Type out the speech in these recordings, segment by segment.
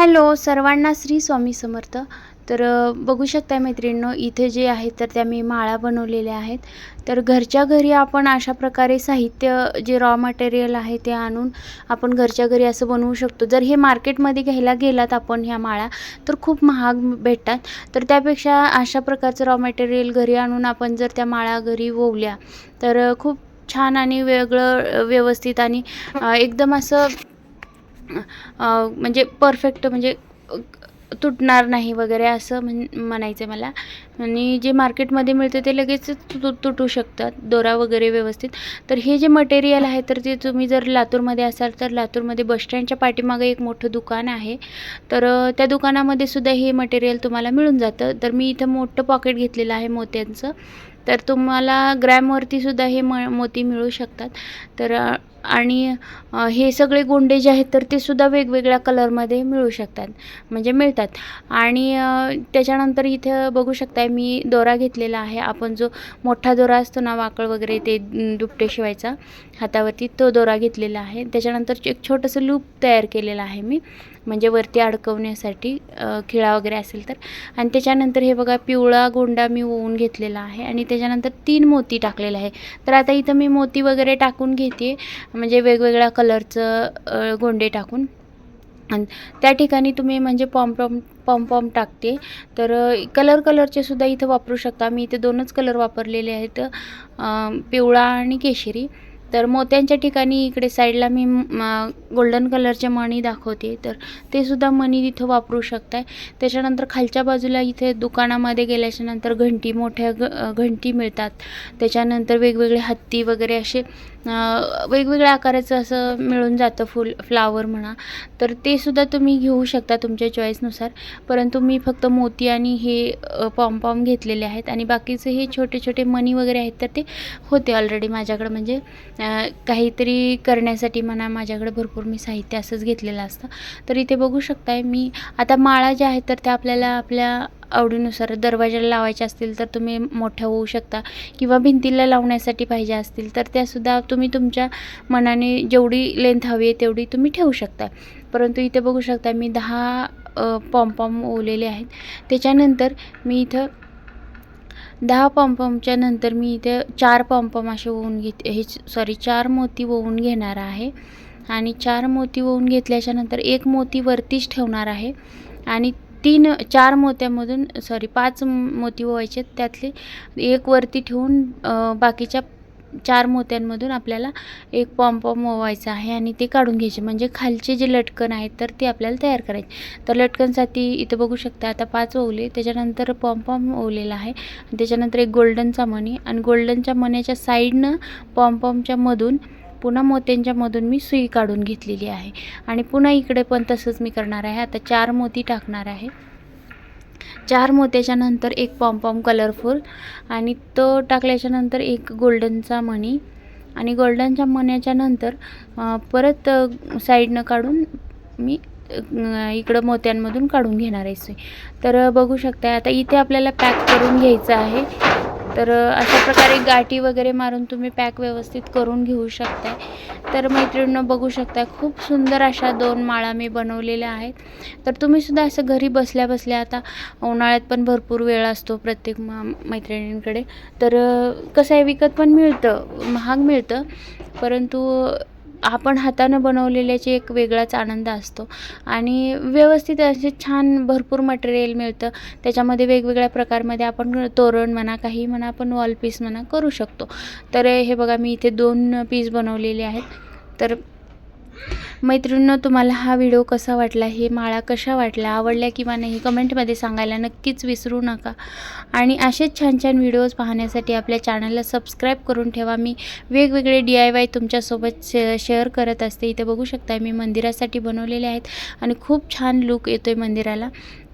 Hello सर्वांना श्री स्वामी समर्थ. तर बघू शकता मैत्रिणींनो इथे जे आहेत तर त्या मी माळा बनवलेल्या आहेत. तर घरच्या घरी आपण अशा प्रकारे साहित्य जे रॉ मटेरियल आहे ते आणून आपण घरच्या घरी असं बनवू शकतो. जर हे मार्केटमध्ये घ्यायला गेलात आपण ह्या माळा तर खूप महाग भेटतात. तर त्यापेक्षा अशा प्रकारचं रॉ मटेरियल घरी आणून आपण जर त्या माळा घरी वोवल्या तर खूप छान आणि वेगळं व्यवस्थित आणि एकदम असं म्हणजे परफेक्ट म्हणजे तुटणार नाही वगैरे असं म्हण म्हणायचं आहे मला. आणि जे मार्केटमध्ये मिळतं ते लगेच तु तुटू शकतात. दोरा वगैरे व्यवस्थित. तर हे जे मटेरियल आहे तर ते तुम्ही जर लातूरमध्ये असाल तर लातूरमध्ये बसस्टँडच्या पाठीमागे एक मोठं दुकान आहे. तर त्या दुकानामध्ये सुद्धा हे मटेरियल तुम्हाला मिळून जातं. तर मी इथं मोठं पॉकेट घेतलेलं आहे मोत्यांचं. तर तुम्हाला ग्रॅमवरती सुद्धा हे म मोती मिळू शकतात. तर आणि हे सगळे गोंडे जे आहेत तर ते सुद्धा वेगवेगळ्या कलरमध्ये मिळू शकतात. म्हणजे मिळतात. आणि त्याच्यानंतर इथं बघू शकताय मी दोरा घेतलेला आहे. आपण जो मोठा दोरा असतो ना वाकळ वगैरे ते दुपटे शिवायचा हातावरती तो दोरा घेतलेला आहे. त्याच्यानंतर एक छोटंसं लूप तयार केलेलं आहे मी. म्हणजे वरती अडकवण्यासाठी खिळा वगैरे असेल तर. आणि त्याच्यानंतर हे बघा पिवळा गोंडा मी ओवून घेतलेला आहे आणि त्याच्यानंतर तीन मोती टाकलेले आहे. तर आता इथं मी मोती वगैरे टाकून घेते म्हणजे वेगवेगळ्या कलरचं गोंडे टाकून. आणि त्या ठिकाणी तुम्ही म्हणजे पॉम पॉम पॉम पॉम टाकते. तर कलर कलरचे सुद्धा इथं वापरू शकता. मी इथे दोनच कलर वापरलेले आहेत. पिवळा आणि केशरी. तर मोत्यांच्या ठिकाणी इकडे साईडला मी गोल्डन कलरचे मणी दाखवते. तर ते सुद्धा मणी तिथं वापरू शकताय. त्याच्यानंतर खालच्या बाजूला इथे दुकानामध्ये गेल्याच्यानंतर घंटी मोठ्या घंटी मिळतात. त्याच्यानंतर वेगवेगळे हत्ती वगैरे असे वेगवेगळ्या आकाराचं असं मिळून जातं फुल फ्लावर म्हणा. तर ते सुद्धा तुम्ही घेऊ शकता तुमच्या चॉईसनुसार परंतु मी फक्त मोती आणि हे पॉम पॉम घेतलेले आहेत. आणि बाकीचे हे छोटे छोटे मणी वगैरे आहेत तर ते होते ऑलरेडी माझ्याकडं. म्हणजे काहीतरी करण्यासाठी म्हणा माझ्याकडे भरपूर मी साहित्य असंच घेतलेलं असतं. तर इथे बघू शकताय मी. आता माळा ज्या आहेत तर त्या आपल्याला आपल्या आवडीनुसार दरवाजाला लावायच्या असतील तर तुम्ही मोठ्या होऊ शकता. किंवा भिंतीला लावण्यासाठी पाहिजे असतील तर त्यासुद्धा तुम्ही तुमच्या मनाने जेवढी लेंथ हवी आहे तेवढी तुम्ही ठेवू शकता. परंतु इथे बघू शकता मी दहा पॉम्पॉम ओवलेले आहेत. त्याच्यानंतर मी इथं दहा पॉम्पॉमच्या नंतर मी इथे चार पॉम्पॉम असे ओवून घेत हे सॉरी चार मोती ओवून घेणार आहे. आणि चार मोती ओवून घेतल्याच्या नंतर एक मोती वरतीच ठेवणार आहे. आणि तीन चार मोत्यामधून सॉरी पाच मोती ओवायचे त्यातले एक वरती ठेवून बाकीच्या चार मोत्यांमधून आपल्याला एक पॉम्पॉम ओवायचा आहे आणि ते काढून घ्यायचे. म्हणजे खालचे जे लटकन आहेत तर ते आपल्याला तयार करायचे. तर लटकनसाठी इथं बघू शकता आता पाच ओवले. त्याच्यानंतर पॉम्पॉम ओवलेला आहे. त्याच्यानंतर एक गोल्डनचा मणी. आणि गोल्डनच्या मण्याच्या साईडनं पॉम्पॉमच्या मधून पुन्हा मोत्यांच्या मधून मी सुई काढून घेतलेली आहे. आणि पुन्हा इकडे पण तसंच मी करणार आहे. आता चार मोती टाकणार आहे. चार मोत्याच्या नंतर एक पॉम्पॉम कलरफुल आणि तो टाकल्याच्या नंतर एक गोल्डनचा मणी. आणि गोल्डनच्या मण्याच्या नंतर परत साईडनं काढून मी इकडं मोत्यांमधून काढून घेणार आहे सुई. तर बघू शकता आता इथे आपल्याला पॅक करून घ्यायचं आहे. तर अशा प्रकारे गाठी वगैरे मारून तुम्ही पॅक व्यवस्थित करून घेऊ शकताय. तर मैत्रिणींनो बघू शकता खूप सुंदर अशा दोन माळा मी बनवलेल्या आहेत. तर तुम्हीसुद्धा असं घरी बसल्या बसल्या आता उन्हाळ्यात पण भरपूर वेळ असतो प्रत्येक मा मैत्रिणींकडे. तर कसं आहे विकत पण मिळतं महाग मिळतं परंतु आपण हातानं बनवलेल्याचे एक वेगळाच आनंद असतो. आणि व्यवस्थित असे छान भरपूर मटेरियल मिळतं. त्याच्यामध्ये वेगवेगळ्या प्रकारमध्ये आपण तोरण म्हणा काही म्हणा आपण वॉल पीस म्हणा करू शकतो. तर हे बघा मी इथे दोन पीस बनवलेले आहेत. तर मैत्रिणींनो तुम्हाला हा व्हिडिओ कसा वाटला हे माळा कशा वाटल्या आवडल्या किंवा नाही कमेंटमध्ये सांगायला नक्कीच विसरू नका. आणि असेच छान छान व्हिडिओज पाहण्यासाठी आपल्या चॅनलला सबस्क्राईब करून ठेवा. मी वेगवेगळे डी आय वाय तुमच्यासोबत शे शेअर करत असते. इथे बघू शकता मी मंदिरासाठी बनवलेले आहेत आणि खूप छान लुक येतो आहे मंदिराला.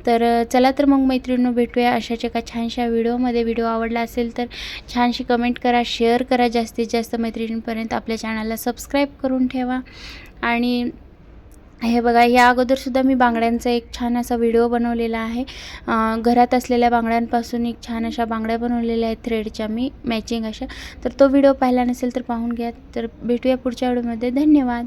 तर चला तर मग मैत्रिणींनो भेटूया अशाच एका छानशा व्हिडिओमध्ये. व्हिडिओ आवडला असेल तर छानशी कमेंट करा शेअर करा जास्तीत जास्त मैत्रिणींपर्यंत. आपल्या चॅनलला सबस्क्राईब करून ठेवा. आणि हे बघा या अगोदरसुद्धा मी बांगड्यांचा एक छान असा व्हिडिओ बनवलेला आहे. घरात असलेल्या बांगड्यांपासून एक छान अशा बांगड्या बनवलेल्या आहेत थ्रेडच्या मी मॅचिंग अशा. तर तो व्हिडिओ पाहिला नसेल तर पाहून घ्या. तर भेटूया पुढच्या व्हिडिओमध्ये. धन्यवाद.